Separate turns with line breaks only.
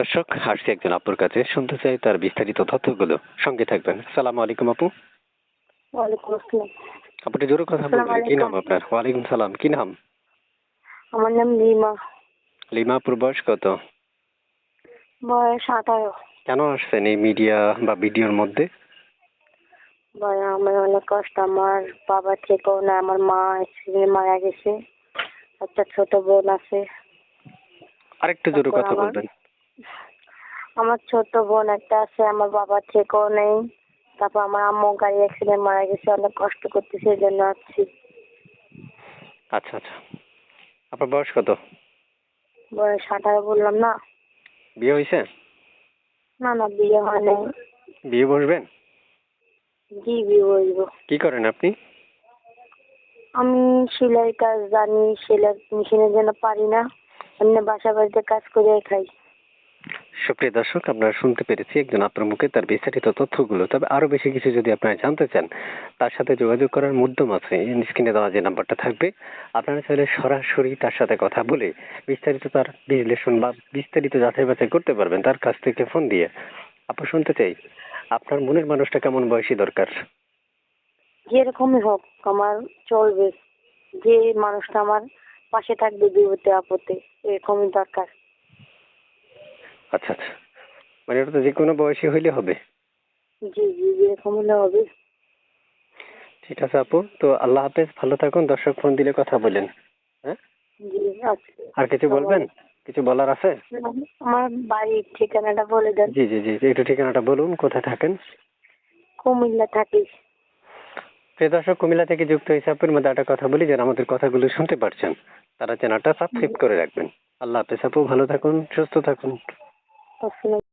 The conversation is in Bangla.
দর্শক আসছি একজন আপুর কাছে শুনতে চাই তার বিস্তারিত তথ্যগুলো। সঙ্গে থাকবেন। সালাম আলাইকুম আপু।
ওয়ালাইকুম আসসালাম।
আপনি জোরে কথা বলবেন। কি নাম আপনার? ওয়ালাইকুম সালাম। কি নাম?
আমার নাম লিমা।
লিমা আপুর বয়স কত?
বয়স আঠারো।
কেন আসছেন এই মিডিয়া বা ভিডিওর মধ্যে?
ভাই আমার অনেক কষ্ট। আমার বাবা থেকেও না আমার মা মারা গেছে। একটা ছোট বোন আছে।
আরেকটু জোরে কথা বলবেন।
আমার ছোট বোন একটা আছে আমার বাবা থেকেও নেই। তারপর আমার আম্মু গাড়ি অ্যাক্সিডেন্ট মারা গেছে অনেক কষ্ট করতেছে এই জন্য আসছি।
আচ্ছা আচ্ছা। আপনার বয়স কত?
বয়স আঠারো বললাম না।
বিয়ে হয়েছে?
না না বিয়ে হয় নাই
বিয়ে বসবেন?
জি বিয়ে বলব
কি করেন আপনি?
আমি সেলাই কাজ জানি সেলাই মেশিনের জন্য পারি না। এমনি বাসা বাড়িতে কাজ করে খাই।
সুপ্রিয় দর্শক আপনারা শুনতে পেরেছি একজন আপনার মুখে তার বিস্তারিত তথ্যগুলো। তবে আরও বেশি কিছু যদি আপনারা জানতে চান, তার সাথে যোগাযোগ করার মাধ্যম আছে। স্ক্রিনে দেওয়া যে নাম্বারটা থাকবে, আপনারা চাইলে সরাসরি তার সাথে কথা বলে বিস্তারিত তার বিশ্লেষণ বা বিস্তারিত যাচাই বাছাই করতে পারবেন তার কাছ থেকে ফোন দিয়ে। আপনি শুনতে চাই, আপনার মনের মানুষটা কেমন বয়সী দরকার?
যেরকমই হোক, আমার চলবে। যে মানুষটা আমার পাশে থাকবে বিপদে আপদে, এরকমই দরকার।
আচ্ছা আচ্ছা। মানে এটা তো যে কোনো বয়সী হইলে হবে।
জি জি যেরকম হলে হবে।
ঠিক আছে আপু। তো আল্লাহ হাফেজ ভালো থাকুন। দর্শক ফোন দিলে কথা বলেন। হ্যাঁ?
আচ্ছা।
আর কিছু বলবেন? কিছু বলার আছে?
আমার বাড়ির ঠিকানাটা বলে দেন।
জি জি জি একটু ঠিকানাটা বলুন। কোথায় থাকেন?
কুমিল্লা থাকি।
প্রিয় দর্শক কুমিল্লা থেকে যুক্ত হয়েছে আপুর মধ্যে একটা কথা বলি যারা আমাদের কথাগুলো শুনতে পারছেন। তারা চ্যানেলটা সাবস্ক্রাইব করে রাখবেন। আল্লাহ হাফেজ আপু ভালো থাকুন সুস্থ থাকুন।
আসসালাম